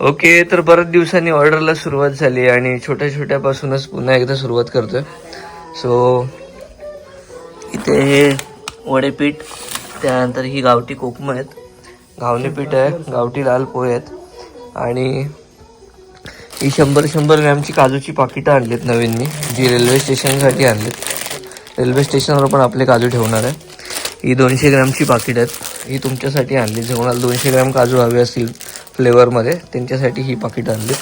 Okay तर बऱ्याच दिवसांनी ऑर्डरला सुरुवात झाली आणि छोट्या छोट्यापासूनच पुन्हा एकदा सुरुवात करतोय. सो इथे हे वडेपीठ त्यानंतर ही गावठी कोकम आहेत. घावणे पीठ आहे गावठी लाल पोहे आहेत. आणि ही शंभर शंभर ग्रॅमची काजूची पाकिटं आणलीत नवीन मी जी रेल्वे स्टेशनसाठी आणलीत. रेल्वे स्टेशनवर पण आपले काजू ठेवणार आहे. ही दोनशे ग्रॅमची पाकिट आहेत. ही तुमच्यासाठी आणली. जर कोणाला दोनशे ग्रॅम काजू हवे असतील फ्लेवरमध्ये त्यांच्यासाठी ही पाकिट आणली.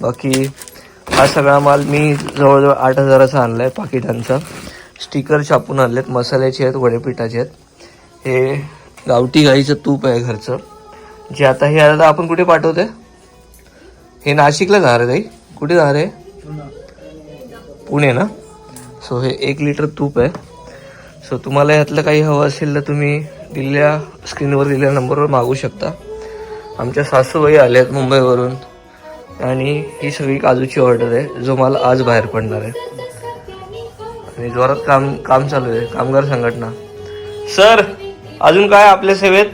बाकी हा सगळा माल मी जवळजवळ आठ हजाराचा आणला आहे पाकिटांचा. स्टिकर छापून आणले आहेत मसाल्याचे आहेत वडेपिठाचे आहेत. हे गावठी गाईचं तूप आहे घरचं. जे आता हे आता आपण कुठे पाठवते हे नाशिकला जाणार आहे ताई. कुठे जाणार आहे? पुणे ना? सो हे एक लिटर तूप आहे. सो तुम्हाला यातलं काही हवं असेल तर तुम्ही दिलेल्या स्क्रीनवर दिलेल्या नंबरवर मागू शकता. आमच्या सासूबाई आल्या आहेत मुंबईवरून. आणि ही सगळी काजूची ऑर्डर आहे जो मला आज बाहेर पडणार आहे. आणि जोरात काम काम चालू आहे कामगार संघटना. सर अजून काय आपल्या सेवेत?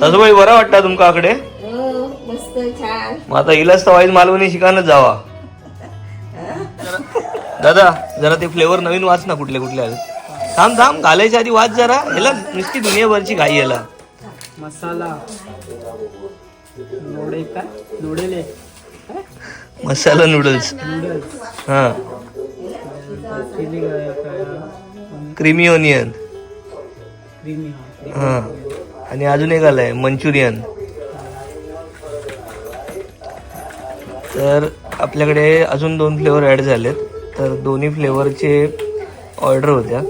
सासूबाई बरं वाटतं तुमकाकडे मग आता इलाज तर वाईज मालवणी शिकानच जावा. दादा जरा ते फ्लेवर नवीन वाच ना कुठले कुठले थांब थांब घालायच्या आधी वाच जरा. ह्याला नुसती दुनियाभरची घाई याला मसाला. नोडे काय? नोडेले मसाला नूडल्स. हा. क्रीमी ओनियन हा. आणि अजून एक आलाय मंचुरियन. तर आपल्याकडे अजून दोन फ्लेवर ॲड झालेत. तर दोन्ही फ्लेवरचे ऑर्डर होत्या.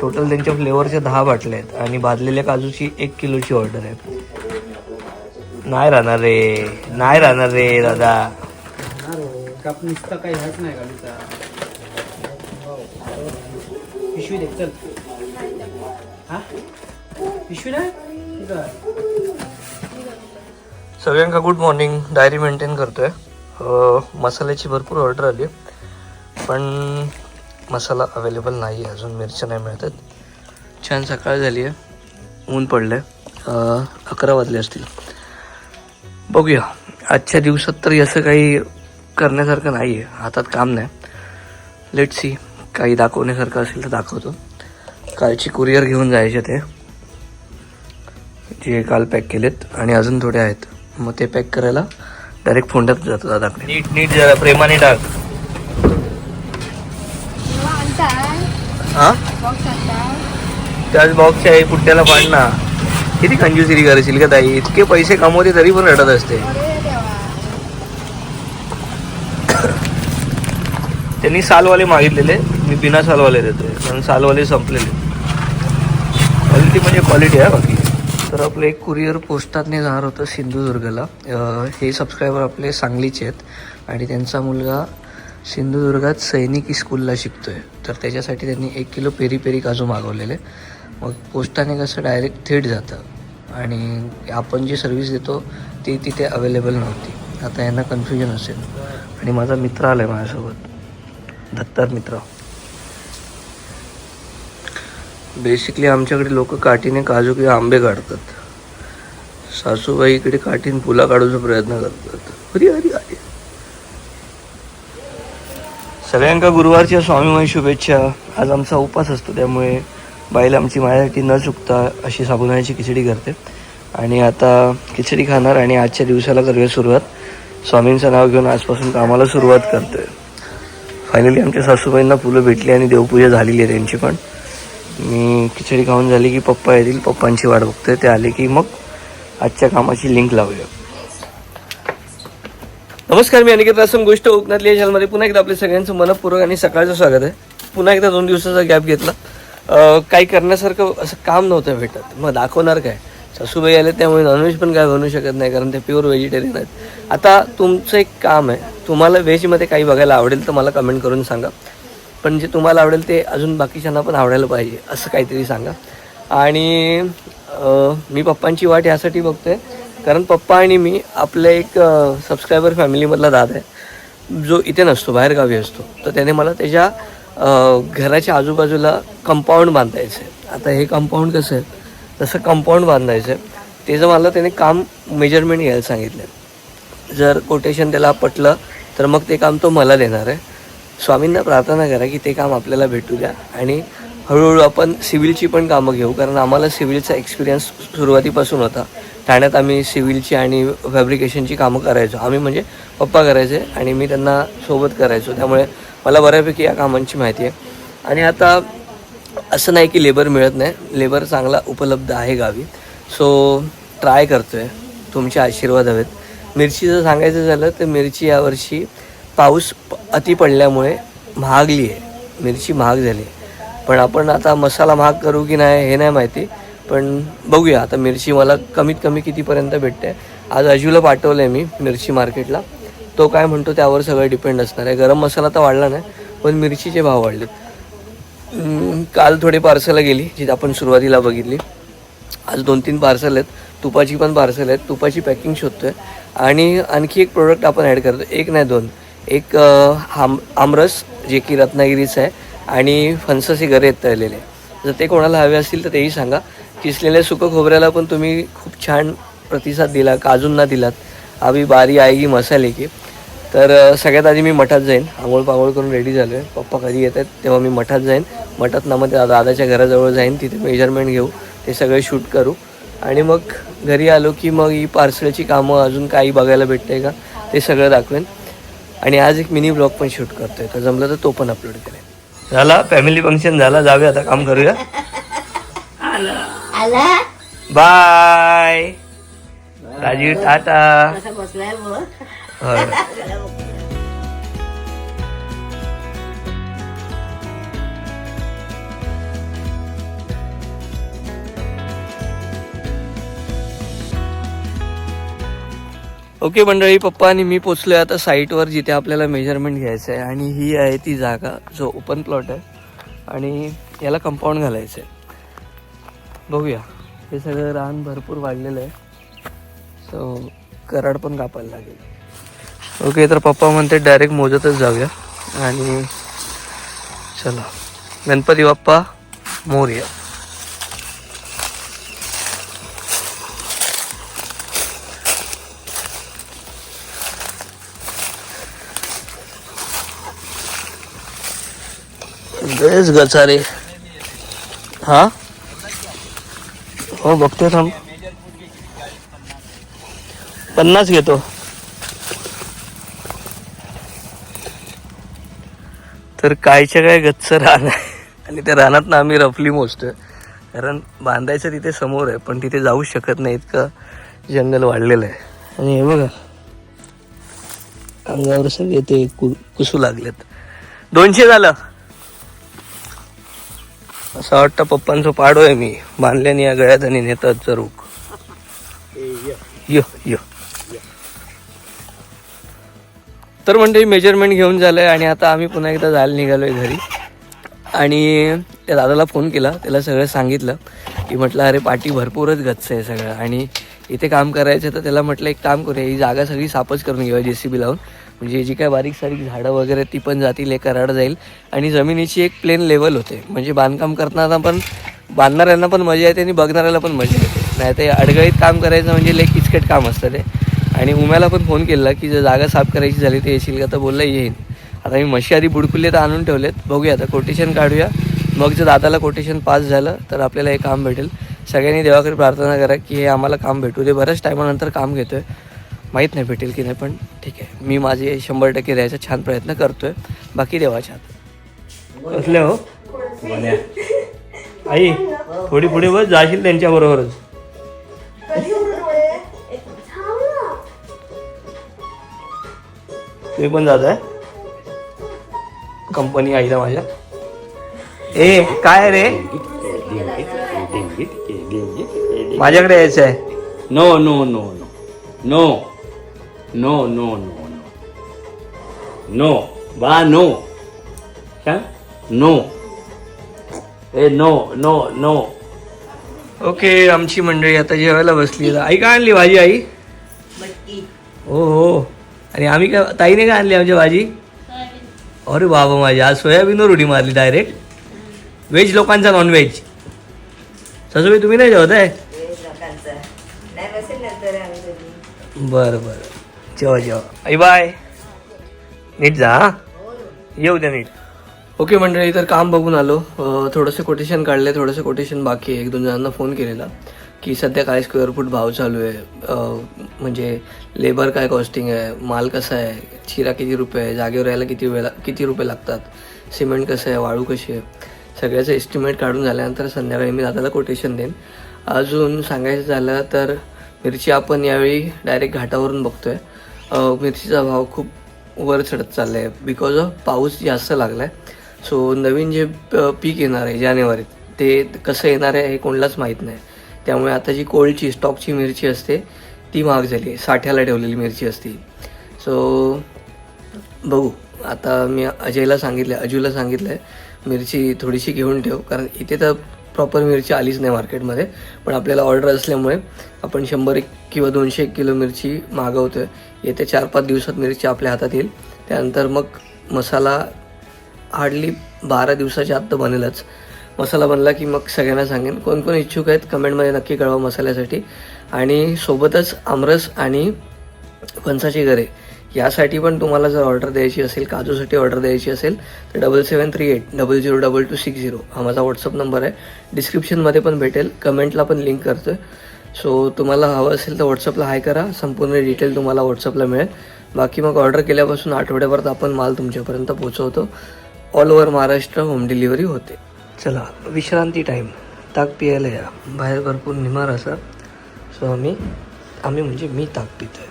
टोटल त्यांच्या फ्लेवरच्या दहा बाटल्या आहेत आणि भाजलेल्या काजूची एक किलोची ऑर्डर आहे. नाही राहणार रे नाही राहणार रे दादा. काही नाही पिशवी चल. हा? पिशवी नाही. सगळ्यांका गुड मॉर्निंग डायरी मेंटेन करतोय. मसाल्याची भरपूर ऑर्डर आली पण मसाला अवेलेबल नाही आहे अजून मिरच्या नाही मिळतात छान सकाळ झाली आहे. ऊन पडलं आहे अकरा वाजले असतील. बघूया. आजच्या दिवसात तरी असं काही करण्यासारखं नाही आहे हातात काम नाही. लेट सी काही दाखवण्यासारखं असेल तर दाखवतो. कालची कुरिअर घेऊन जायचे ते. जे काल पॅक केलेत आणि अजून थोडे आहेत. मग ते पॅक करायला डायरेक्ट फोंड्यात जातो दादाकडे. नीट नीट जरा प्रेमाने टाक हा त्याच बॉक्सच्या आई पुट्ट्याला पाड ना. किती कंजूसिरी करशील का ताई. इतके पैसे कमवते तरी पण रडत असते. त्यांनी सालवाले मागितलेले. मी बिना सालवाले देतोय. कारण सालवाले संपलेले. क्वालिटी म्हणजे क्वालिटी आहे बाकी. तर आपलं एक कुरिअर पोस्टातने जाणार होतं सिंधुदुर्गला. हे सबस्क्रायबर आपले सांगलीचे आहेत. आणि त्यांचा मुलगा सिंधुदुर्गात सैनिक स्कूलला शिकतोय. तर त्याच्यासाठी त्यांनी एक किलो पेरी पेरी काजू मागवलेले. मग पोस्टाने कसं डायरेक्ट थेट जातं. आणि आपण जी सर्व्हिस देतो ती तिथे अवेलेबल नव्हती. आता यांना कन्फ्युजन असेल. आणि माझा मित्र आला आहे माझ्यासोबत. दत्तार मित्र. बेसिकली आमच्याकडे लोक काठीने काजू किंवा आंबे काढतात. सासूबाई इकडे काठीने फुला काढूचा प्रयत्न करतात. अरे अरे अरे. सगळ्यांका गुरुवारच्या स्वामीमय शुभेच्छा. आज आमचा उपास असतो त्यामुळे बाईल आमची माझ्यासाठी न चुकता अशी साबुदाण्याची खिचडी करते. आणि आता खिचडी खाणार आणि आजच्या दिवसाला करूया सुरुवात. स्वामींचं नाव घेऊन आजपासून कामाला सुरुवात करतोय. फायनली आमच्या सासूबाईंना फुलं भेटली आणि देवपूजा झालेली आहे त्यांची पण. मी खिचडी खाऊन झाली की पप्पा येतील पप्पांची वाट बघतोय ते आले की मग आजच्या कामाची लिंक लावूया. नमस्कार मी अनिकेत रासम गोष्ट कोकणातली या चॅनलमध्ये पुन्हा एकदा आपल्या सगळ्यांचं मनपूर्वक आणि सकाळचं स्वागत आहे. पुन्हा एकदा दोन दिवसाचा गॅप घेतला. काही करण्यासारखं असं काम नव्हतं भेटत. मग दाखवणार काय? सासूबाई आले त्यामुळे नॉनव्हेज पण काय बनवू शकत नाही कारण ते प्युअर व्हेजिटेरियन आहेत. आता तुमचं एक काम आहे. तुम्हाला व्हेजमध्ये काही बघायला आवडेल तर मला कमेंट करून सांगा. पण जे तुम्हाला आवडेल ते अजून बाकीच्यांना पण आवडायला पाहिजे असं काहीतरी सांगा. आणि मी पप्पांची वाट यासाठी बघतोय. कारण पप्पा आणि मी आपल्या एक सबस्क्रायबर फॅमिलीमधला दादा आहे. जो इथे नसतो बाहेरगावी असतो. तर त्याने मला त्याच्या घराच्या आजूबाजूला कंपाऊंड बांधायचं. आहे आता हे कंपाऊंड कसं आहे? तसं कंपाऊंड बांधायचं आहे. त्याचं मला त्याने काम मेजरमेंट घ्यायला सांगितलं. जर कोटेशन त्याला पटलं तर मग ते काम तो मला देणार आहे. स्वामींना प्रार्थना करा की ते काम आपल्याला भेटू द्या. आणि हळूहळू आपण सिव्हिलची पण कामं घेऊ. कारण आम्हाला सिव्हिलचा एक्सपिरियन्स सुरुवातीपासून होता. ठाण्यात आम्ही सिव्हिलची आणि फॅब्रिकेशनची कामं करायचो. आम्ही म्हणजे पप्पा करायचे आणि मी त्यांना सोबत करायचो. त्यामुळे मला बऱ्यापैकी या कामांची माहिती आहे. आणि आता असं नाही की लेबर मिळत नाही. लेबर चांगला उपलब्ध आहे गावी. सो ट्राय करतो आहे तुमचे आशीर्वाद हवेत. मिरचीचं सांगायचं झालं तर मिरची यावर्षी पाऊस प- अति पडल्यामुळे महागली आहे. मिरची महाग झाली आहे. पण आपण आता मसाला महाग करू की नाही हे नाही माहिती. पण बघूया. आता मिरची मला कमीत कमी कितीपर्यंत भेटते? आज अजूला पाठवलं आहे मी मिरची मार्केटला. तो काय म्हणतो त्यावर सगळं डिपेंड असणार आहे. गरम मसाला तर वाढला नाही पण मिरचीचे भाव वाढलेत. काल थोडे पार्सलं गेली जी आपण सुरुवातीला बघितली. आज दोन तीन पार्सल आहेत. तुपाची पण पार्सल आहेत. तुपाची पॅकिंग शोधतोय. आणि आणखी एक प्रोडक्ट आपण ॲड करतो. एक नाही दोन. एक आम आमरस जे की रत्नागिरीचं आहे. आणि फणसाचे गरे आहेत तळलेले. जर ते कोणाला हवे असतील तर तेही सांगा. किसलेल्या सुकं खोबऱ्याला पण तुम्ही खूप छान प्रतिसाद दिला काजूंना दिलात. आम्ही बारी आएगी मसाले की तर सगळ्यात आधी मी मठात जाईन. आंघोळ पांघोळ करून रेडी झालो आहे पप्पा कधी येत आहेत तेव्हा मी मठात जाईन. मठात ना मग त्या दादाच्या घराजवळ जाईन तिथे मेजरमेंट घेऊ. ते सगळे शूट करू. आणि मग घरी आलो की मग ही पार्सलची कामं अजून काही बघायला भेटते का ते सगळं दाखवेन. आणि आज एक मिनी ब्लॉग पण शूट करतो आहे तर जमलं तर तो पण अपलोड करेन. झाला? फॅमिली फंक्शन झाला? जाऊया आता काम करूया? आला. बाय. राजीव टाटा. बसलाय ओके मंडळी पप्पा आणि मी पोचलोय आता साईटवर जिथे आपल्याला मेजरमेंट घ्यायचं आहे आणि ही आहे ती जागा जो ओपन प्लॉट आहे. आणि याला कंपाऊंड घालायचं आहे बघूया. हे सगळं रान भरपूर वाढलेलं आहे. सो कराड पण कापायला लागेल. ओके तर पप्पा म्हणते डायरेक्ट मोजतच जाऊया. आणि चला. गणपती बाप्पा मोरया. गैस गचारे. हा? हो बघतोय थांब. पन्नास घेतो. तर कायच्या काय गच्च रान आहे. आणि त्या रानात ना आम्ही रफली मोजतोय. कारण बांधायचं तिथे समोर आहे पण तिथे जाऊ शकत नाही इतकं जंगल वाढलेलं आहे. आणि हे बघा. अंगावर सगळे ते कु कुसू लागलेत. दोनशे झालं. असं वाटतं पप्पांचं पाडो आहे मी. बांधल्याने या गळ्यात आणि नेतात जरूक य य. तर म्हणजे मेजरमेंट घेऊन झालंय आणि आता आम्ही पुन्हा एकदा जायला निघालोय घरी. आणि त्या दादाला फोन केला. त्याला सगळं सांगितलं. की म्हटलं अरे पाठी भरपूरच गच्च आहे सगळं. आणि इथे काम करायचं तर त्याला म्हटलं एक काम करूया. ही जागा सगळी साफच करून घेऊया जे सी बी लावून. म्हणजे जी काय बारीक सारीक झाडं वगैरे ती पण जातील एक कराड जाईल. आणि जमिनीची एक प्लेन लेवल होते. म्हणजे बांधकाम करताना पण बांधणाऱ्यांना पण मजा येते आणि बघणाऱ्याला पण मजा येते. नाही ते अडगळीत काम करायचं म्हणजे लय किचकट काम असतं ते. आणि उम्याला पण फोन केला की जर जागा साफ करायची झाली तर येशील का? तर बोलला येईन. आता मी मशी आधी बुडकुले तर आणून ठेवलेत. बघूया आता कोटेशन काढूया. मग जर दादाला कोटेशन पास झालं तर आपल्याला हे काम भेटेल. सगळ्यांनी देवाकडे प्रार्थना करा की हे आम्हाला काम भेटू दे. बऱ्याच टायमानंतर काम घेतो आहे माहीत नाही भेटेल की नाही पण ठीक आहे. मी माझे शंभर टक्के द्यायचा छान प्रयत्न करतोय. बाकी देवाच्या हातात. कसले हो? आई थोडी पुढे बस जाशील त्यांच्या बरोबरच. तुम्ही पण जात आहे कंपनी आईला माझ्या. ए काय रे? माझ्याकडे यायचं आहे no no no no no no no no no no बा नो काय नो ए नो नो नो ओके आमची मंडळी आता जेवायला बसली आहे. आई काय आणली भाजी आई? हो हो. आणि आम्ही काय ताईने काय आणली आमची भाजी? अरे बाबा माझी. आज सोयाबीनवर उडी मारली डायरेक्ट व्हेज लोकांचा नॉन व्हेज ससुबाई तुम्ही नाही जेवत आहे बरं बरं. जेव्हा जेव्हा. आई बाय. नीट जा हा. येऊ द्या नीट. ओके मंडळी तर काम बघून आलो. थोडंसं कोटेशन काढलं थोडंसं कोटेशन बाकी आहे. एक दोन जणांना फोन केलेला. की सध्या काय स्क्वेअर फूट भाव चालू आहे? म्हणजे लेबर काय कॉस्टिंग आहे? माल कसा आहे? चिरा किती रुपये आहे? जागेवर यायला किती वेळा किती रुपये लागतात? सिमेंट कसं आहे? वाळू कशी आहे? सगळ्याचं एस्टिमेट काढून झाल्यानंतर संध्याकाळी मी दादाला कोटेशन देईन. अजून सांगायचं झालं तर मिरची आपण यावेळी डायरेक्ट घाटावरून बघतो आहे मिरचीचा भाव खूप वर चढत चालला आहे बिकॉज ऑफ पाऊस जास्त लागला आहे सो नवीन जे प- पीक येणार आहे जानेवारीत ते कसं येणार आहे हे कोणालाच माहीत नाही. त्यामुळे आता जी कोल्डची स्टॉकची मिरची असते ती महाग झाली आहे. साठ्याला ठेवलेली मिरची असते. सो बघू. आता मी अजयला सांगितलं अजूला सांगितलं आहे मिरची थोडीशी घेऊन ठेव. कारण इथे तर प्रॉपर मिरची आलीच नाही मार्केटमध्ये पण आपल्याला ऑर्डर असल्यामुळे आपण शंभर एक किंवा दोनशे एक किलो मिरची मागवतो आहे येत्या चार पाच दिवसात मिरची आपल्या हातात येईल. त्यानंतर मग मसाला हार्डली बारा दिवसाच्या आत तर बनेलच. मसाला बनला की मग सगळ्यांना सांगेन. कोण कोण इच्छुक आहेत कमेंटमध्ये नक्की कळवा मसाल्यासाठी. आणि सोबतच आमरस आणि फणसाची घरे यासाठी पण तुम्हाला जर ऑर्डर द्यायची असेल काजूसाठी ऑर्डर द्यायची असेल तर double seven three eight double zero double two six zero हा माझा व्हॉट्सअप नंबर आहे. डिस्क्रिप्शनमध्ये पण भेटेल. कमेंटला पण लिंक करतो आहे सो तुम्हाला हवं असेल तर व्हॉट्सअपला हाय करा. संपूर्ण डिटेल तुम्हाला व्हॉट्सअपला मिळेल. बाकी मग ऑर्डर केल्यापासून आठवड्याभरात आपण माल तुमच्यापर्यंत पोहोचवतो. All over Maharashtra home delivery होते. चला विश्रांती टाईम ताक पियायला या. बाहेर भरपूर निमार असा सो आम्ही आम्ही म्हणजे मी ताक पितोय.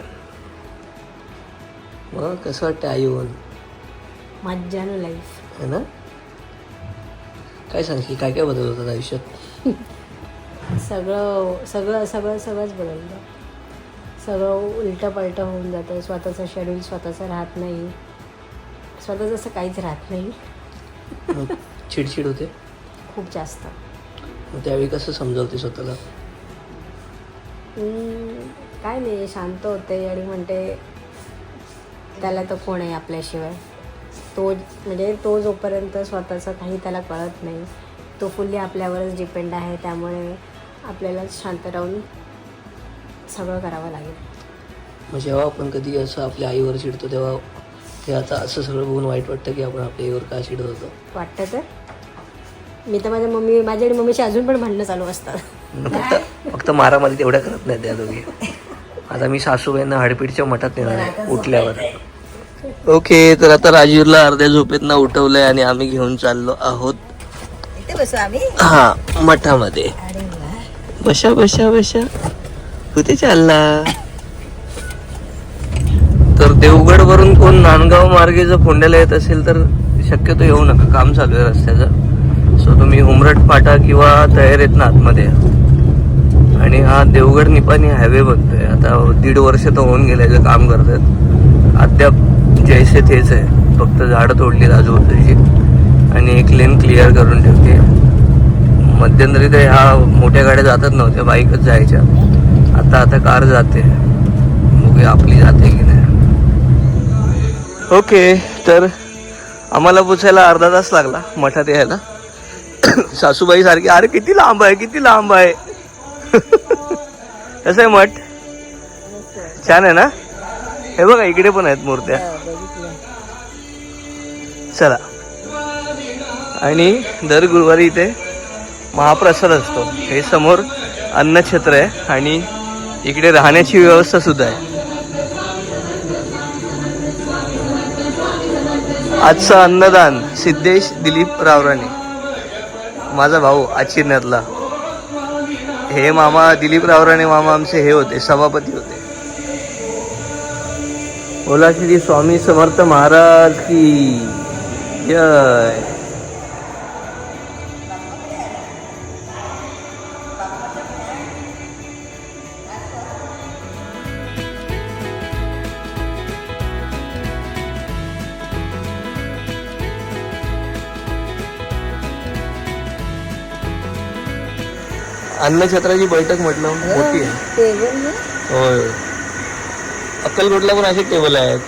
मग कसं वाटतं आई होऊन मज्जानं लाईफ है ना? काय सांगशील? काय काय बदल होतात आयुष्यात? सगळं सगळं सगळं सगळंच बदललं. सगळं उलटं पलटं होऊन जातं. स्वतःचं शेड्यूल स्वतःचं राहत नाही. स्वतःचं असं काहीच राहत नाही. चिडचिड होते? खूप जास्त. त्यावेळी कसं समजावते स्वतःला? काय नाही शांत होते आणि म्हणते त्याला तर कोण आहे आपल्याशिवाय? तो म्हणजे तो जोपर्यंत स्वतःचं काही त्याला कळत नाही तो फुल्ली आपल्यावरच डिपेंड आहे. त्यामुळे आपल्याला शांत राहून सगळं करावं लागेल. मग जेव्हा आपण कधी असं आपल्या आईवर चिडतो तेव्हा ते आता असं सगळं बघून वाईट वाटतं की आपण आपल्या आईवर का चिडत होतो? वाटतं तर? मी तर माझ्या मम्मी माझ्या आणि मम्मीची अजून पण भांडणं चालू असतात. फक्त फक्त मारामारी तेवढ्या करत नाही त्या दोघी. आता मी सासूबाईंना हाडपीठच्या मठात नेणार आहे उठल्यावर. ओके तर आता राजीवला अर्ध्या झोपेतनं उठवलंय आणि आम्ही घेऊन चाललो आहोत. इथे बसू आम्ही? हा मठामध्ये. बशा बशा बशा. कुठे चालला तर देवगड वरून कोण नांदगाव मार्गे जर फोंड्याला येत असेल तर शक्यतो येऊ नका. काम चालू आहे रस्त्याचं. सो तुम्ही उमरट फाटा किंवा तयार येत ना आतमध्ये आणि हा देवगड निपाणी हायवे बनतोय आता दीड वर्ष तर होऊन गेल्याचं काम करतात. अद्याप जैसे तेच आहे फक्त झाडं तोडली आजूबाजूची. आणि एक लेन क्लिअर करून ठेवते. मध्यंतरी तर ह्या मोठ्या गाड्या जातच नव्हत्या बाईकच जायच्या. आता आता कार जाते. बघूया आपली जाते की नाही. ओके तर आम्हाला पोचायला अर्धा तास लागला मठात यायला. सासूबाई सारखी अरे किती लांब आहे किती लांब आहे. कसं आहे मठ? छान आहे ना? हे बघा इकडे पण आहेत मूर्त्या. चला. आणि दर गुरुवारी इथे महाप्रसाद असतो. हे समोर अन्नक्षेत्र आहे आणि इकडे राहण्याची व्यवस्था सुद्धा आहे. आजचं अन्नदान सिद्धेश दिलीप रावराणे माझा भाऊ आचिरण्यातला. हे मामा दिलीप रावराणे मामा आमचे हे होते सभापती होते. बोला श्री स्वामी समर्थ महाराज की जय. अन्नछत्राची बैठक म्हटलं मोठी आहे. टेबल होय. अक्कलकोटला पण असे टेबल आहेत.